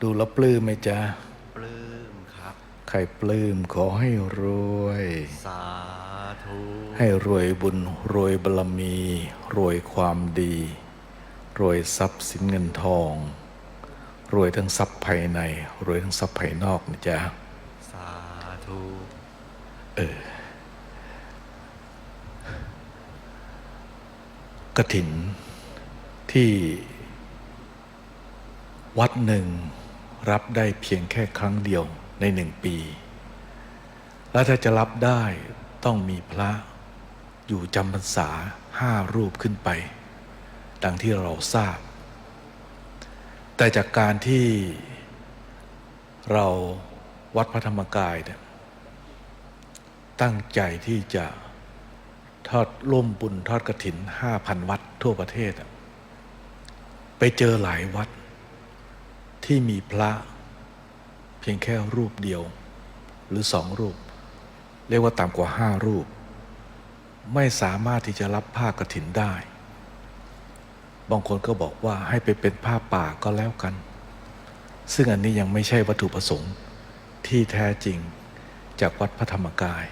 ดูแลวปลื้มไหมจ๊ะ ปลื้มครับ ใครปลื้มขอให้รวย สาธุ ให้รวยบุญรวยบารมี รวยความดี รวยทรัพย์สินเงินทอง รวยทั้งทรัพย์ภายใน รวยทั้งทรัพย์ภายนอกนะจ๊ะ สาธุกถินที่วัดหนึ่ง รับได้เพียงแค่ครั้งเดียวในหนึ่งปี และถ้าจะรับได้ต้องมีพระอยู่จำพรรษาห้ารูปขึ้นไป ดังที่เราทราบ แต่จากการที่เราวัดพระธรรมกายเนี่ยตั้งใจที่จะทอดร่วมบุญทอดกระถินห้าพันวัดทั่วประเทศ ไปเจอหลายวัด ที่มีพระเพียงแค่รูปเดียว หรือสองรูป เรียกว่าต่ำกว่าห้ารูป ไม่สามารถที่จะรับผ้ากระถินได้ บางคนก็บอกว่าให้ไปเป็นผ้าป่าก็แล้วกัน ซึ่งอันนี้ยังไม่ใช่วัตถุประสงค์ที่แท้จริงจากวัดพระธรรมกาย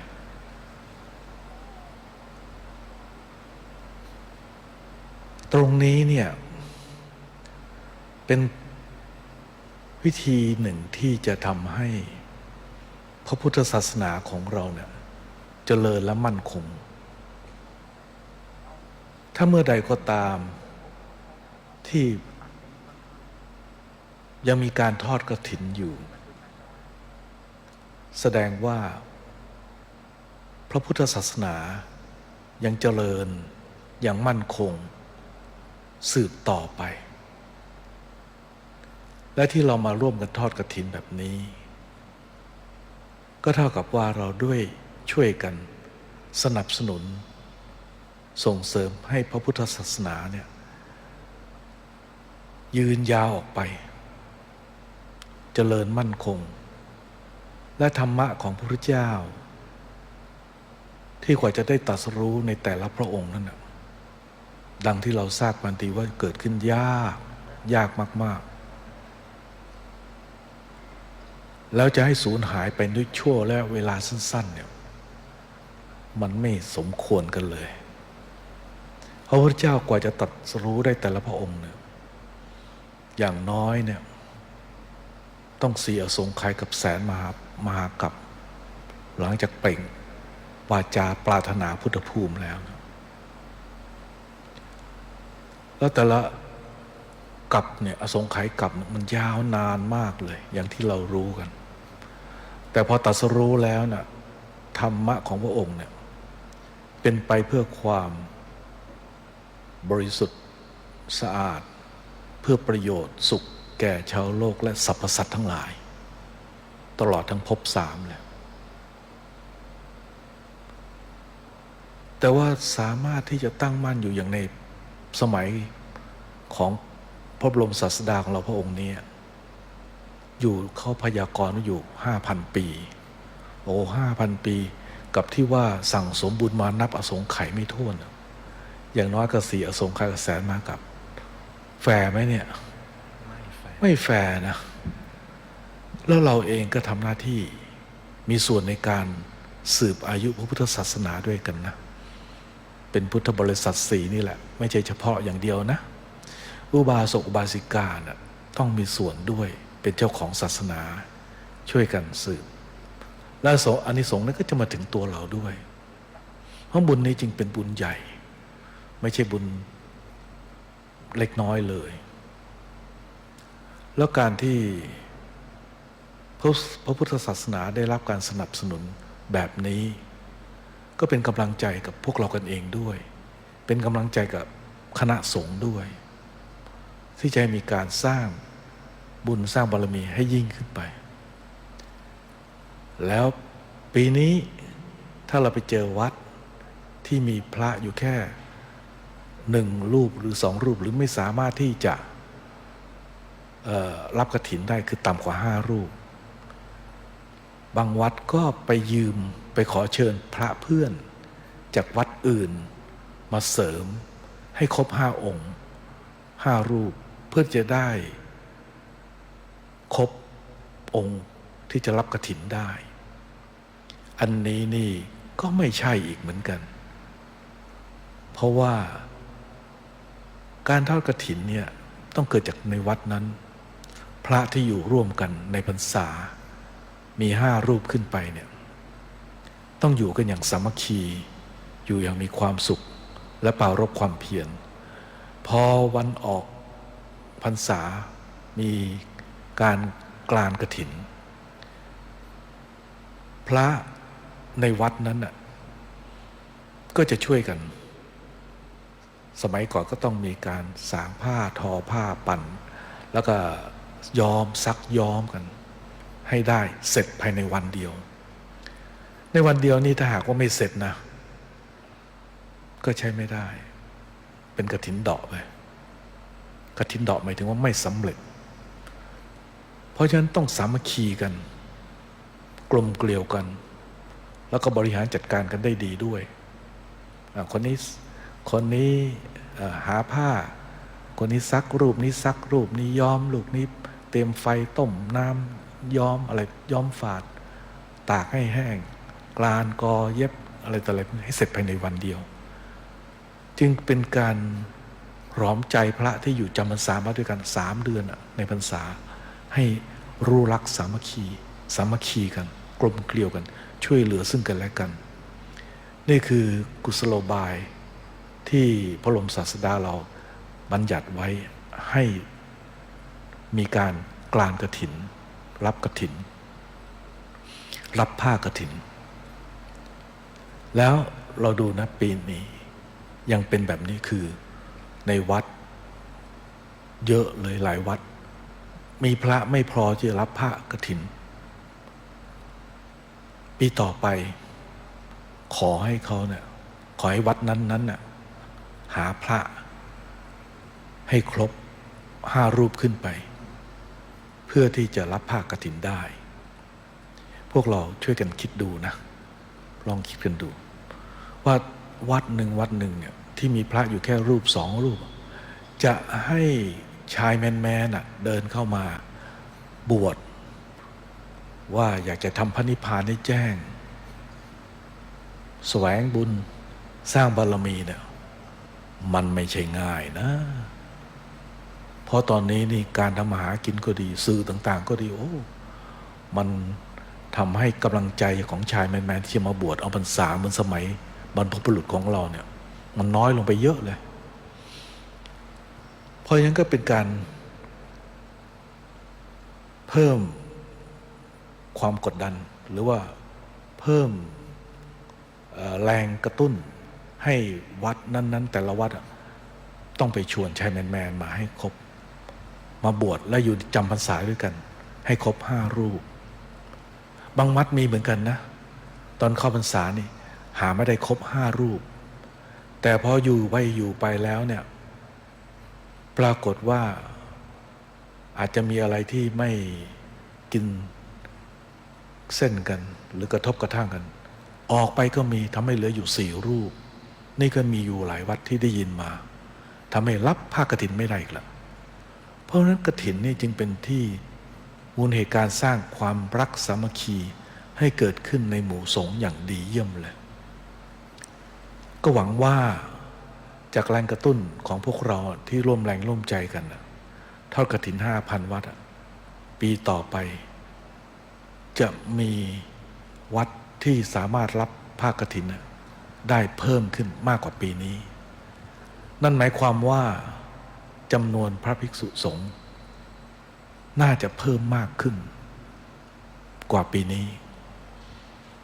ตรงนี้เนี่ยเป็น วิธีหนึ่งที่จะทำให้ พระพุทธศาสนาของเราเนี่ยจเจริญและมั่นคง ถ้าเมื่อใดก็ตามที่ยังมีการทอดกระถินอยู่ แสดงว่า พระพุทธศาสนายังเจริญอย่างมั่นคง สืบต่อไป และที่เรามาร่วมกันทอดกระถินแบบนี้ ก็เท่ากับว่าเราด้วยช่วยกันสนับสนุน ส่งเสริมให้พระพุทธศาสนาเนี่ยยืนยาวออกไปเจริญมั่นคง และธรรมะของพระพุทธเจ้า ที่กว่าจะได้ตรัสรู้ในแต่ละพระองค์นั่นดังที่เราทราบกันดีว่าเกิดขึ้นยาก ยากมาก ๆ แล้วจะให้สูญหายไปด้วยชั่วและเวลาสั้น ๆ เนี่ย มันไม่สมควรกันเลยพระพุทธเจ้ากว่าจะตรัสรู้ได้แต่ละพระองค์เนี่ย อย่างน้อยเนี่ย ต้องเสียสงไขยกับแสนมหามหากับ หลังจากเปล่งวาจาปรารถนาพุทธภูมิแล้วนะแล้วแต่ละกับเนี่ยอสงไขยกับมันยาวนานมากเลย อย่างที่เรารู้กัน แต่พอตรัสรู้แล้วนะ่ะธรรมะของพระองค์เนี่ยเป็นไปเพื่อความบริสุทธิ์สะอาด เพื่อประโยชน์สุขแก่ชาวโลกและสรรพสัตว์ทั้งหลาย ตลอดทั้งภพสามเลยแต่ว่าสามารถที่จะตั้งมั่นอยู่อย่างในสมัยของพระบรมศาสดาของเราพระองค์นี้ อยู่เขาพยากรณ์ว่าอยู่ห้าพันปี โอ้ห้าพันปี กับที่ว่าสั่งสมบุญมานับอสงไขยไม่ท้วนอย่างน้อยก็สี่อสงไขยกับแสนมากับ แฟร์ไหมเนี่ยไม่แฟร์ไม่แฟร์นะ แล้วเราเองก็ทำหน้าที่มีส่วนในการสืบอายุพระพุทธศาสนาด้วยกันนะ เป็นพุทธบริษัทสีนี่แหละ ไม่ใช่เฉพาะอย่างเดียวนะ อุบาสกอุบาสิกานะ่ะต้องมีส่วนด้วย เป็นเจ้าของศาสนาช่วยกันสืบ และโสอานิสงส์นั้นก็จะมาถึงตัวเราด้วย เพราะบุญนี้จึงเป็นบุญใหญ่ ไม่ใช่บุญเล็กน้อยเลย แล้วการที่พระพ,ะพุทธศาสนาได้รับการสนับสนุนแบบนี้ ก็เป็นกำลังใจกับพวกเรากันเองด้วย เป็นกำลังใจกับคณะสงฆ์ด้วย ที่จะมีการสร้าง บุญสร้างบารมีให้ยิ่งขึ้นไป แล้วปีนี้ถ้าเราไปเจอวัดที่มีพระอยู่แค่หนึ่งรูปหรือสองรูปหรือไม่สามารถที่จะรับกระถินได้คือต่ำกว่าห้ารูป บางวัดก็ไปยืมไปขอเชิญพระเพื่อน จากวัดอื่นมาเสริมให้ครบห้าองค์ห้ารูปเพื่อจะได้ ครบองค์ที่จะรับกระถินได้ อันนี้นี่ก็ไม่ใช่อีกเหมือนกัน เพราะว่า การทอดกระถินเนี่ยต้องเกิดจากในวัดนั้น พระที่อยู่ร่วมกันในพรรษา มีห้ารูปขึ้นไปเนี่ยต้องอยู่กันอย่างสามัคคี อยู่อย่างมีความสุข และปรารบความเพียรพอวันออกพรรษามี การกลานกระถิน พระในวัดนั้นน่ะก็จะช่วยกัน สมัยก่อนก็ต้องมีการสางผ้าทอผ้าปั่น แล้วก็ย้อมซักย้อมกัน ให้ได้เสร็จภายในวันเดียว ในวันเดียวนี่ถ้าหากว่าไม่เสร็จนะ ก็ใช้ไม่ได้ เป็นกระถินเดาะไปกระถินเดาะหมายถึงว่าไม่สำเร็จ เพราะฉะนั้นต้องสามัคคีกัน กลมเกลียวกัน แล้วก็บริหารจัดการกันได้ดีด้วย คนนี้คนนี้หาผ้า คนนี้ซักรูปนี้ซักรูปนี้ย้อมรูปนี้เตรียมไฟต้มน้ำย้อมอะไรย้อมฝาด ตากให้แห้ง กลานกอเย็บอะไรต่ออะไรให้เสร็จภายในวันเดียว จึงเป็นการหลอมใจพระที่อยู่จำพรรษามาด้วยกันสามเดือนในพรรษา ให้รู้รักสามัคคี สามัคคีกัน กลมเกลียวกัน ช่วยเหลือซึ่งกันและกัน นี่คือกุศโลบายที่พระบรมศาสดาเราบัญญัติไว้ให้มีการกลานกระถิน รับกระถิน รับผ้ากระถิน แล้วเราดูนะปีนี้ยังเป็นแบบนี้คือในวัดเยอะเลยหลายวัด มีพระไม่พอที่จะรับผ้ากระถิน ปีต่อไป ขอให้เขาเนี่ย ขอให้วัดนั้นนั้นน่ะหาพระ ให้ครบห้ารูปขึ้นไป เพื่อที่จะรับผ้ากฐินได้ พวกเราช่วยกันคิดดูนะ ลองคิดกันดู ว่าวัดหนึ่งวัดหนึ่งเนี่ยที่มีพระอยู่แค่รูปสองรูป จะให้ ชายแมนแมนๆน่ะเดินเข้ามาบวชว่าอยากจะทำพระนิพพานให้แจ้ง แสวงบุญสร้างบารมีเนี่ยมันไม่ใช่ง่ายนะ เพราะตอนนี้นี่การทำมาหากินก็ดีสื่อต่าง ๆ ก็ดีโอ้ มันทำให้กำลังใจของชายแมนๆที่จะมาบวชเอาพรรษาเหมือนสมัย บรรพบุรุษของเราเนี่ย มันน้อยลงไปเยอะเลย เพราะฉะนั้นก็เป็นการ เพิ่มความกดดัน หรือว่าเพิ่มแรงกระตุ้นให้วัดนั้น ๆ แต่ละวัดต้องไปชวนชายแมนๆมาให้ครบ มาบวชและอยู่จำพรรษาด้วยกัน ให้ครบห้ารูป บางวัดมีเหมือนกันนะ ตอนเข้าพรรษานี่หาไม่ได้ครบห้ารูป แต่พออยู่ไปอยู่ไปแล้วเนี่ย ปรากฏว่าอาจจะมีอะไรที่ไม่กินเส้นกัน หรือกระทบกระทั่งกัน ออกไปก็มีทำให้เหลืออยู่สี่รูป นี่ก็มีอยู่หลายวัดที่ได้ยินมาทำให้รับผ้ากฐินไม่ได้อีกละเพราะนั้นกฐินนี่จึงเป็นที่มูลเหตุการสร้างความรักสามัคคีให้เกิดขึ้นในหมู่สงฆ์อย่างดีเยี่ยมเลย ก็หวังว่า จากแรงกระตุ้นของพวกเราที่ร่วมแรงร่วมใจกันน่ะทอดกระถินห้าพันวัด ปีต่อไป จะมีวัดที่สามารถรับภาคกฐินได้เพิ่มขึ้นมากกว่าปีนี้ นั่นหมายความว่าจำนวนพระภิกษุสงฆ์น่าจะเพิ่มมากขึ้น กว่าปีนี้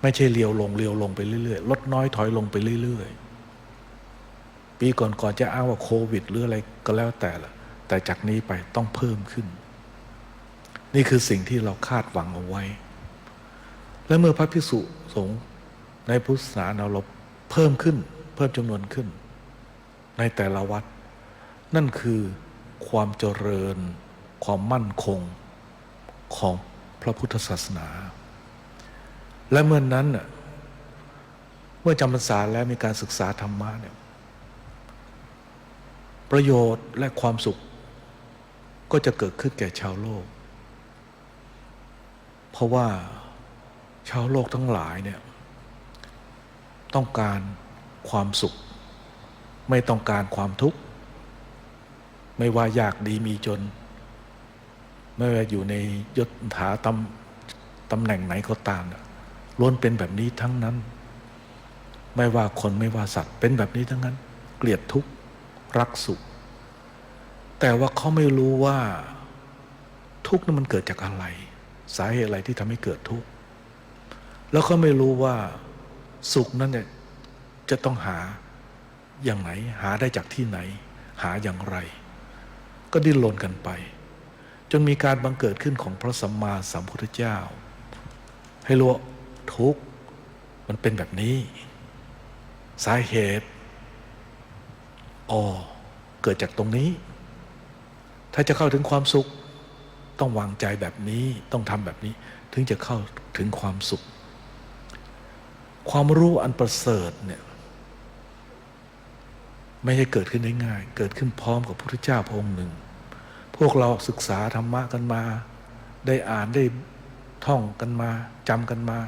ไม่ใช่เลียวลงเลียวลงไปเรื่อยๆลดน้อยถอยลงไปเรื่อยๆ ปีก่อนๆจะอ้างว่าโควิด หรืออะไรก็แล้วแต่ละแต่จากนี้ไปต้องเพิ่มขึ้น นี่คือสิ่งที่เราคาดหวังเอาไว้ และเมื่อพระภิกษุสงฆ์ในพุทธศาสนาเราเพิ่มขึ้น เพิ่มจำนวนขึ้น ในแต่ละวัด นั่นคือความเจริญ ความมั่นคงของพระพุทธศาสนา และเมื่อนนั้นน่ะเมื่อจำพรรษาแล้วมีการศึกษาธรรมะเนี่ย ประโยชน์และความสุข ก็จะเกิดขึ้นแก่ชาวโลก เพราะว่าชาวโลกทั้งหลายเนี่ยต้องการความสุข ไม่ต้องการความทุกข์ ไม่ว่ายากดีมีจน ไม่ว่าอยู่ในยศถาตำตำแหน่งไหนก็ตามล้วนเป็นแบบนี้ทั้งนั้น ไม่ว่าคนไม่ว่าสัตว์เป็นแบบนี้ทั้งนั้น เกลียดทุกข์ รักสุข แต่ว่าเขาไม่รู้ว่า ทุกข์นั้นมันเกิดจากอะไร สาเหตุอะไรที่ทำให้เกิดทุกข์แล้วเขาไม่รู้ว่าสุขนั้นเนี่ยจะต้องหาอย่างไหน หาได้จากที่ไหน หาอย่างไร ก็ดิ้นรนกันไป จนมีการบังเกิดขึ้นของพระสัมมาสัมพุทธเจ้า ให้รู้ว่าทุกข์มันเป็นแบบนี้ สาเหตุ อ๋อเกิดจากตรงนี้ ถ้าจะเข้าถึงความสุข ต้องวางใจแบบนี้ต้องทำแบบนี้ ถึงจะเข้าถึงความสุข ความรู้อันประเสริฐเนี่ยไม่ใช่เกิดขึ้นได้ง่าย เกิดขึ้นพร้อมกับพระพุทธเจ้าพระองค์หนึ่ง พวกเราศึกษาธรรมะกันมา ได้อ่านได้ท่องกันมาจำกันมา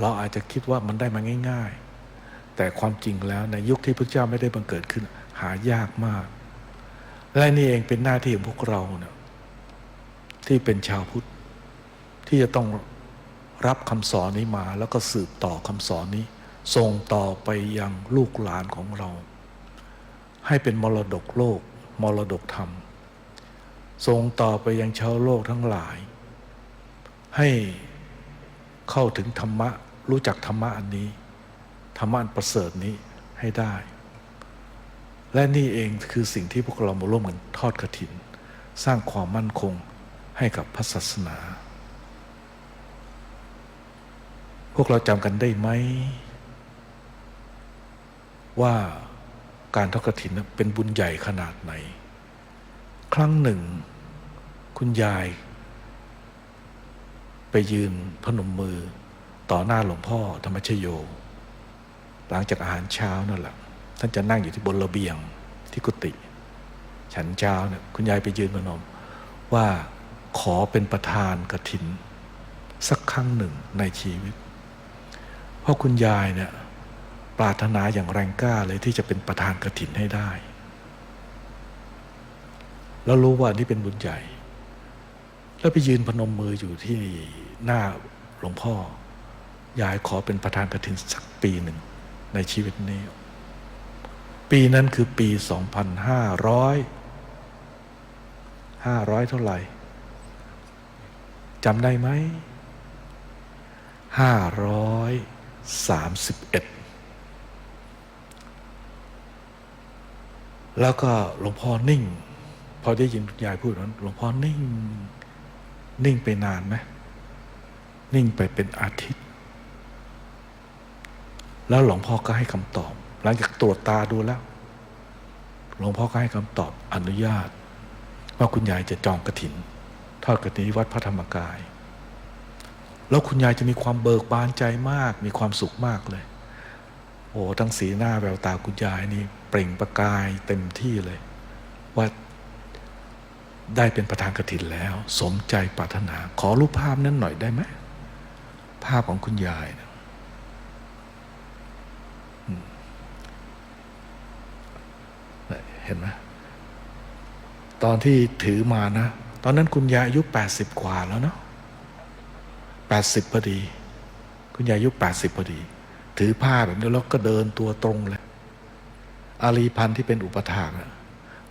เราอาจจะคิดว่ามันได้มาง่าย ๆ แต่ความจริงแล้วในยุคที่พระเจ้าไม่ได้บังเกิดขึ้น หายากมาก และนี่เองเป็นหน้าที่ของพวกเราเนี่ยที่เป็นชาวพุทธ ที่จะต้องรับคำสอนนี้มา แล้วก็สืบต่อคำสอนนี้ ส่งต่อไปยังลูกหลานของเรา ให้เป็นมรดกโลก มรดกธรรม ส่งต่อไปยังชาวโลกทั้งหลาย ให้เข้าถึงธรรมะ รู้จักธรรมะอันนี้ ธรรมะอันประเสริฐนี้ให้ได้ และนี่เองคือสิ่งที่พวกเรามาร่วมกันทอดกระถิน สร้างความมั่นคงให้กับพระศาสนา พวกเราจำกันได้ไหม ว่าการทอดกระถินนั้นเป็นบุญใหญ่ขนาดไหน ครั้งหนึ่ง คุณยาย ไปยืนพนมมือต่อหน้าหลวงพ่อธรรมชโย หลังจากอาหารเช้านั่นแหละท่านจะนั่งอยู่ที่บนระเบียงที่กุฏิฉันเช้าเนี่ยคุณยายไปยืนพนม ว่าขอเป็นประธานกระถิน สักครั้งหนึ่งในชีวิต เพราะคุณยายเนี่ยปรารถนาอย่างแรงกล้าเลยที่จะเป็นประธานกระถินให้ได้ แล้วรู้ว่านี่เป็นบุญใหญ่ แล้วไปยืนพนมมืออยู่ที่หน้าหลวงพ่อ ยายขอเป็นประธานกระถินสักปีหนึ่ง ในชีวิตนี้ ปีนั้นคือปี 2,500 500 เท่าไหร่จำได้ไหม 531 แล้วก็หลวงพ่อนิ่ง พอได้ยินยายพูดนั้นหลวงพ่อนิ่ง นิ่งไปนานไหมนิ่งไปเป็นอาทิตย์ แล้วหลวงพ่อก็ให้คำตอบ หลังจากตรวจตาดูแล้ว หลวงพ่อก็ให้คำตอบอนุญาต ว่าคุณยายจะจองกระถิน ทอดกระถินวัดพระธรรมกาย แล้วคุณยายจะมีความเบิกบานใจมาก มีความสุขมากเลย โอ้ทั้งสีหน้าแววตาคุณยายนี่เปล่งประกายเต็มที่เลย ว่าได้เป็นประธานกฐินแล้ว สมใจปรารถนา ขอรูปภาพนั้นหน่อยได้ไหมภาพของคุณยายนะอืม เห็นไหมตอนที่ถือมานะ ตอนนั้นคุณยายอายุแปดสิบกว่าแล้วเนาะแปดสิบพอดี คุณยายอายุแปดสิบพอดี ถือผ้าแบบนี้แล้วก็เดินตัวตรงเลย อารีพันธ์ที่เป็นอุปถากอะ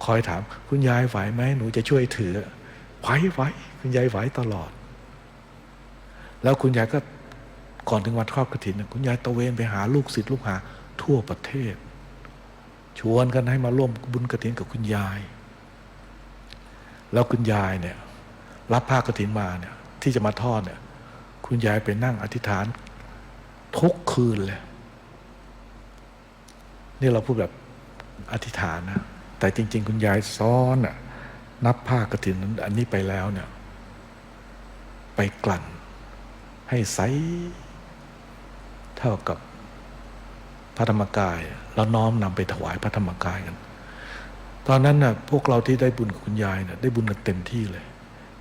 คอยถาม คุณยายไหวไหมหนูจะช่วยถือไหวไหวคุณยายไหวตลอด แล้วคุณยายก็ก่อนถึงวันทอดกระถินน่คุณยายตะเวนไปหาลูกศิษย์ลูกหา ทั่วประเทศ ชวนกันให้มาร่วมบุญกระถินกับคุณยาย แล้วคุณยายเนี่ย รับผ้ากระถินมาเนี่ย ที่จะมาทอดเนี่ย คุณยายไปนั่งอธิษฐาน ทุกคืนเลยนี่เราพูดแบบอธิษฐานนะแต่จริง ๆ คุณยายซ้อนอะนับผ้ากระถินนั้นอันนี้ไปแล้วเนี่ย ไปกลั่น ให้ใสเท่ากับ พระธรรมกาย แล้วน้อมนำไปถวายพระธรรมกายกัน ตอนนั้นน่ะพวกเราที่ได้บุญกับคุณยายน่ะได้บุญกันเต็มที่เลย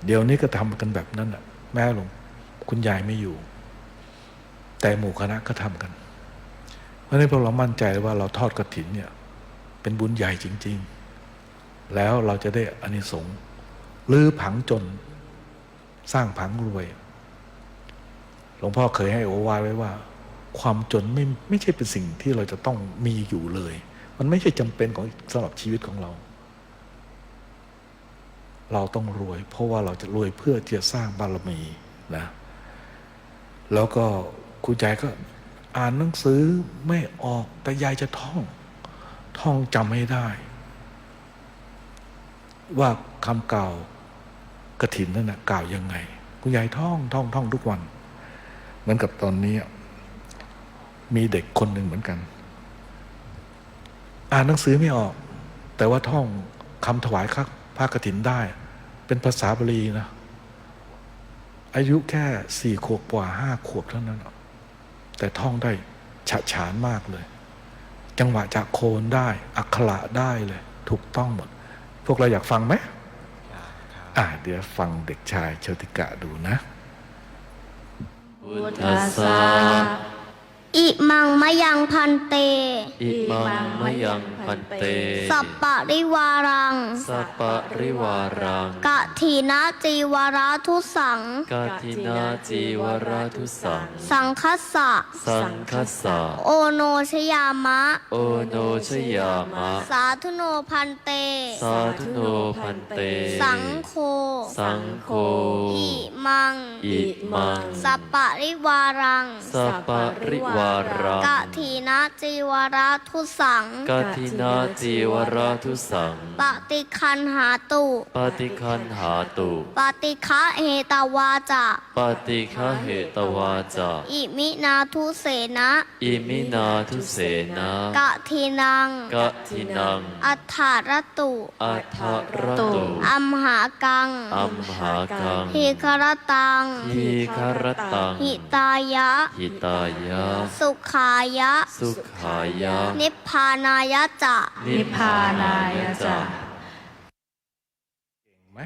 เดี๋ยวนี้ก็ทำกันแบบนั้นน่ะ แม่หลวงคุณยายไม่อยู่ แต่หมู่คณะก็ทำกัน เพราะนั้นพวกเรามั่นใจว่าเราทอดกระถินเนี่ย เป็นบุญใหญ่จริง ๆ แล้วเราจะได้อานิสงส์ลื้อผังจนสร้างผังรวย หลวงพ่อเคยให้โอวาไว้ว่า ความจนไม่ไม่ใช่เป็นสิ่งที่เราจะต้องมีอยู่เลย มันไม่ใช่จำเป็นของสำหรับชีวิตของเรา เราต้องรวย เพราะว่าเราจะรวยเพื่อที่จะสร้างบารมีนะ แล้วก็คุณยายก็อ่านหนังสือไม่ออกแต่ยายจะท่อง ท่องจำให้ได้ ว่าคำกล่าวกระถินนั่นนะกล่าวยังไง คุณยายท่องท่องท่องทุกวัน เหมือนกับตอนนี้ มีเด็กคนหนึ่งเหมือนกัน อ่านหนังสือไม่ออก แต่ว่าท่องคำถวายค่าผ้ากฐินได้ เป็นภาษาบาลีนะ อายุแค่สี่ขวบกว่าห้าขวบเท่านั้น แต่ท่องได้ฉะฉานมากเลย จังหวะจากโคนได้ อักขระได้เลย ถูกต้องหมด พวกเราอยากฟังไหมอยากครับอ่าเดี๋ยวฟังเด็กชายโชติกะดูนะ พุทธัสสะ อิมังมะยังพันเต อิมังมะยังพันเต สัปปะริวารัง สัปปะริวารังกะทีนะจีวราทุสังกาทินาจีวราทุสัง สังคัสสะ สังคัสสะ โอโนชยามะ โอโนชยามะ สาธุโนพันเต สาธุโนพันเต สังโฆสังโฆอิมัง อิมัง สัปปะริวารัง สัปปะริวารังกะทีนะจีวราทุสังกทินาจีวราทุสัง ปฏิคันหาตุปฏิคันหาตุ ปฏิฆะเหตวาจะปฏิฆะเหตวาจาอิมินาทุเสนะอิมินาทุเสนากะทีนังกะทินัง อัฏฐารตุอัทธรตุอัมหากังอัมหากังหิครตังทีคารตังหิตายะหิตายะ สขายะ สุขายะ นิพพานายะจะ นิพพานายะจะไหม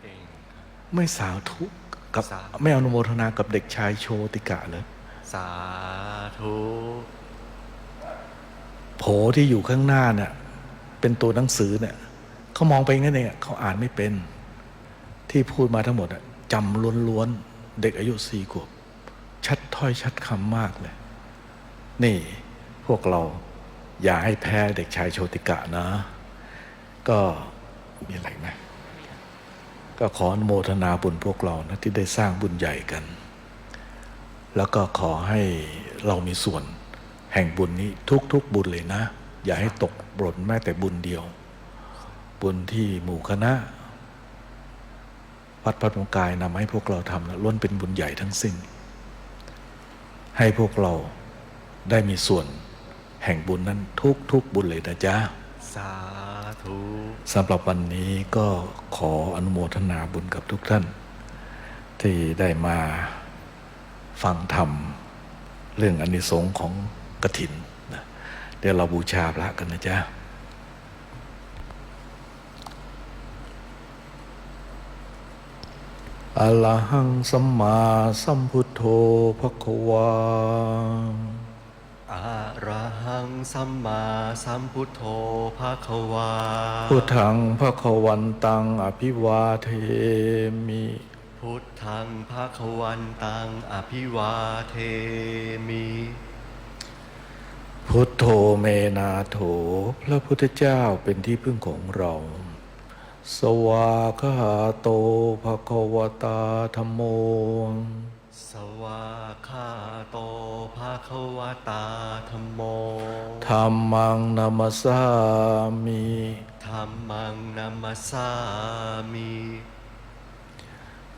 เก่งครับไม่สาวทุกข์กับสาไม่อนุโมทนากับเด็กชายโชติกะเลยสาธุโผที่อยู่ข้างหน้าเนี่ยเป็นตัวหนังสือเนี่ยเขามองไปงั้นเองอะเขาอ่านไม่เป็น ที่พูดมาทั้งหมดอะจำล้วนๆ เด็กอายุสี่ขวบ ชัดถ้อยชัดคำมากเลย นี่พวกเราอย่าให้แพ้เด็กชายโชติกะนะ ก็มีอะไรไหมก็ขออนุโมทนาบุญพวกเรานะที่ได้สร้างบุญใหญ่กัน แล้วก็ขอให้เรามีส่วนแห่งบุญนี้ทุกๆบุญเลยนะ อย่าให้ตกหล่นแม้แต่บุญเดียว บุญที่หมู่คณะวัดพระธรรมกายนำให้พวกเราทำนะล้วนเป็นบุญใหญ่ทั้งสิ้น ให้พวกเรา ได้มีส่วนแห่งบุญนั้นทุกๆบุญเลยนะจ๊ะ สาธุสำหรับวันนี้ก็ขออนุโมทนาบุญกับทุกท่าน ที่ได้มาฟังธรรม เรื่องอานิสงส์ของกฐินนะเดี๋ยวเราบูชาพระกันนะจ๊ะอะระหังสัมมาสัมพุทโธภควาอะระหั งสัมมาสัมพุทโธภาควา พุทธังภควันตังอภิวาเทมิ พุทธังภาควันตังอภิวาเทมิ พุทโธเมนาโถ พระพุทธเจ้าเป็นที่พึ่งของเรา สวาคาโตภควตาธรรมโม สวาคาโตภาควตาธรรมโมธรรมังนามาสามิธรรมังนัมมสสามิ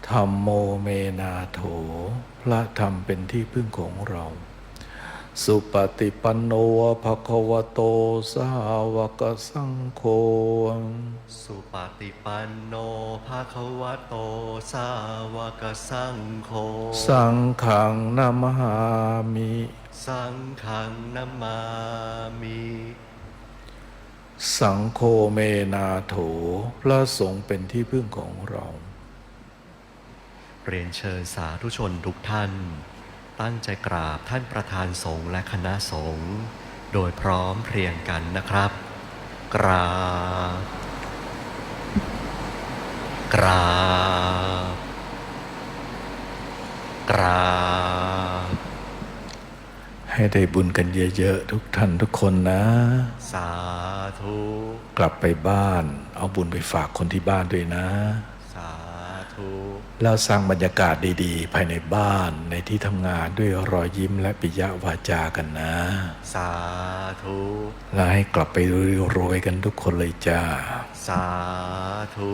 ธรรมโมเมนาโถ พระธรรมเป็นที่พึ่งของเรา สุปฏิปันโนภควโตสาวกสังโฆ สุปฏิปันโนภาควโตสาวกสังโฆ สังขังนามหามิ สังฆังนามามิ สังโฆเมนาโถ พระสงฆ์เป็นที่พึ่งของเรา เรียนเชิญสาธุชนทุกท่าน ตั้งใจกราบท่านประธานสงฆ์และคณะสงฆ์โดยพร้อมเพรียงกันนะครับ กราบ กราบ กราบ ให้ได้บุญกันเยอะๆ ทุกท่านทุกคนนะ สาธุ กลับไปบ้าน เอาบุญไปฝากคนที่บ้านด้วยนะ สาธุ แล้วสร้างบรรยากาศดีๆ ภายในบ้านในที่ทำงานด้วยรอยยิ้มและปิยวาจากันนะ สาธุและให้กลับไปรวยๆกันทุกคนเลยจ้า สาธุ